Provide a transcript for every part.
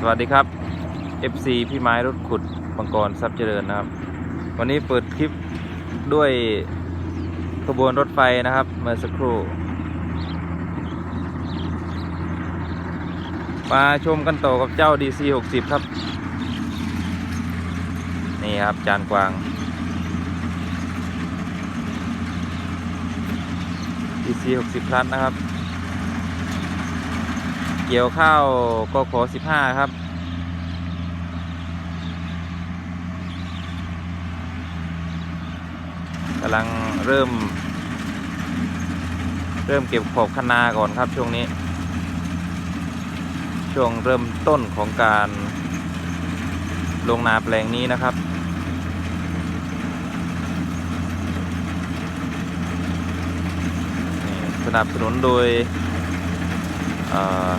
สวัสดีครับ FC พี่ไม้รถขุดบังกรทรัพย์เจริญนะครับ วันนี้เปิดคลิปด้วยขบวนรถไฟนะครับ เมื่อสักครู่ มาชมกันต่อกับเจ้า DC 60 ครับ นี่ครับจานกวาง DC 60พลัสนะครับ เกี่ยวข้าวก็ขอ15 ครับกำลังเริ่ม เริ่มเก็บขอบคะนาก่อนครับช่วงนี้ ช่วงเริ่มต้นของการลงนาแปลงนี้นะครับสนับสนุนโดยอ่อ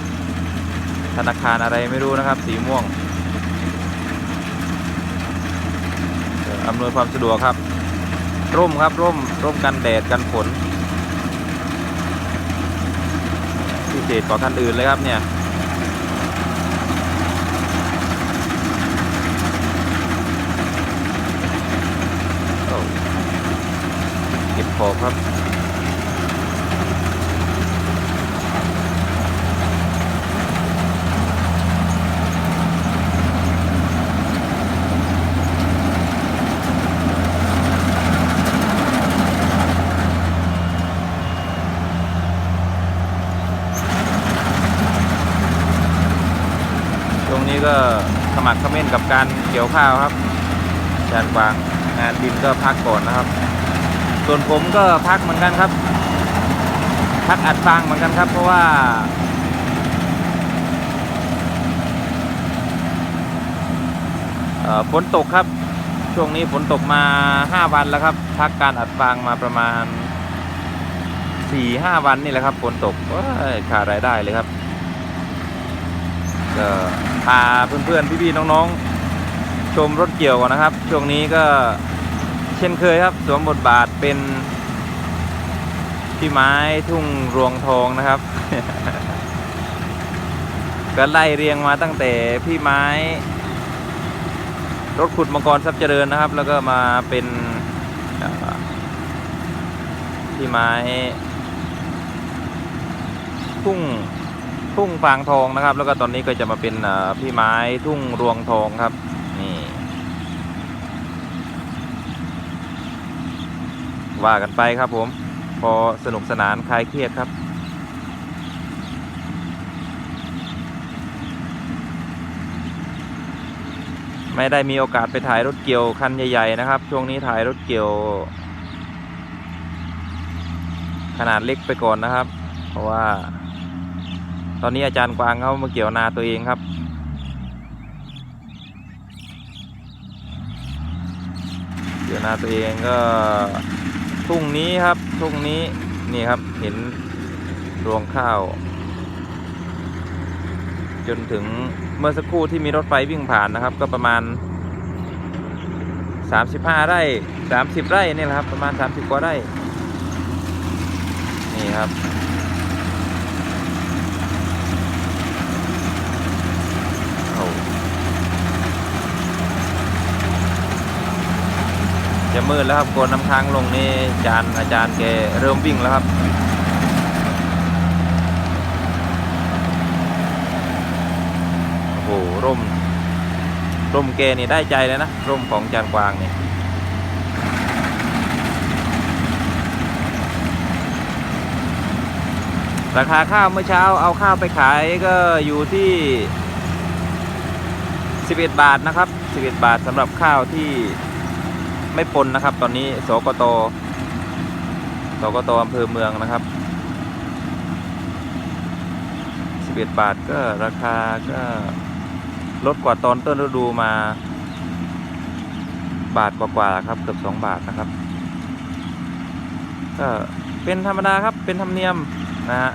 ธนาคารอะไรไม่รู้นะครับ สีม่วงอำนวยความสะดวกครับ ร่มครับร่มร่มกันแดดกันฝนพิเศษกว่าคันอื่นเลยครับเนี่ยเก็บขอบครับ นี้ก็ขมักเขม้นกับการเกี่ยวข้าวครับจานกวางงานดินก็พักก่อนนะครับ ส่วนผมก็พักเหมือนกันครับ พักอัดฟางเหมือนกันครับ เพราะว่าฝนตกครับ ช่วงนี้ฝนตกมา 5 วันแล้วครับ พักการอัดฟางมาประมาณ4-5วันนี่แหละครับฝนตกขาดรายได้เลยครับ ก็พาเพื่อนๆพี่ๆน้องๆ ชมรถเกี่ยวก่อนนะครับ ช่วงนี้ก็เช่นเคยครับ สวมบทบาทเป็นพี่ไม้ทุ่งรวงทองนะครับ ก็ไล่เรียงมาตั้งแต่พี่ไม้ รถขุดมังกรทรัพย์เจริญนะครับ แล้วก็มาเป็นพี่ไม้ทุ่ง ทุ่งฟางทองนะครับ แล้วก็ตอนนี้ก็จะมาเป็นพี่ไม้ทุ่งรวงทองครับนี่ว่ากันไปครับผมพอสนุกสนานคลายเครียดครับไม่ได้มีโอกาสไปถ่ายรถเกี่ยวคันใหญ่ ๆ นะครับ ช่วงนี้ถ่ายรถเกี่ยว ขนาดเล็กไปก่อนนะครับ เพราะว่า ตอนนี้อาจารย์กวางเขามาเกี่ยวนาตัวเองครับ เกี่ยวนาตัวเองก็ทุ่งนี้ครับทุ่งนี้นี่ครับเห็นรวงข้าว จนถึงเมื่อสักครู่ที่มีรถไฟวิ่งผ่านนะครับ ก็ประมาณ 35 ไร่ 30 ไร่นี่แหละครับ ประมาณ 30 กว่าไร่ นี่ครับ โอ้จะ มืดแล้วครับกนน้ำค้างลงนี่อาจารย์อาจารย์แกเริ่มวิ่งแล้วครับโอ้โหร่มร่มแกนี่ได้ใจเลยนะร่มของอาจารย์กวางนี่ราคาข้าวเมื่อเช้าเอาข้าวไปขายก็อยู่ที่ 11 บาทนะครับ 11 บาทสำหรับข้าวที่ ไม่ปนนะครับ ตอนนี้สกตสกตอำเภอเมืองนะครับ11บาทก็ราคาก็ลดกว่าตอนต้นฤดูมา บาทกว่าๆครับเกือบ2 บาทนะครับก็เป็นธรรมดาครับเป็นธรรมเนียมนะฮะ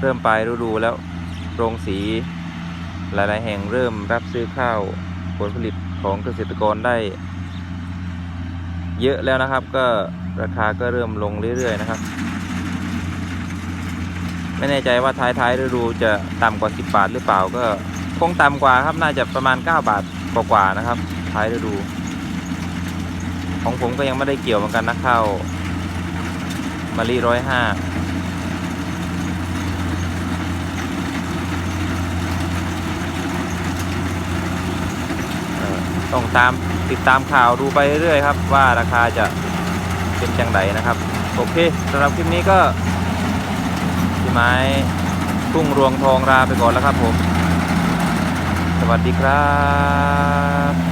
เริ่มปลายฤดูแล้วโรงสีหลาย ๆ แห่งเริ่มรับซื้อข้าวผลผลิตของเกษตรกรได้ เยอะแล้วนะครับ ก็ราคาก็เริ่มลงเรื่อยๆนะครับ ไม่แน่ใจว่าท้ายท้ายๆฤดูจะต่ำกว่า 10 บาทหรือเปล่าก็คงต่ำกว่าครับน่าจะประมาณ 9 บาทกว่าๆนะครับ ท้ายฤดู ของผมก็ยังไม่ได้เกี่ยวเหมือนกันนะข้าวมาลีร้อยห้า ต้องตามติดตามข่าวดูไปเรื่อยๆครับ ว่าราคาจะเป็นจังไดนะครับ โอเคสำหรับคลิปนี้ก็พี่ไม้ทุ่งรวงทองราไปก่อนแล้วครับผม สวัสดีครับ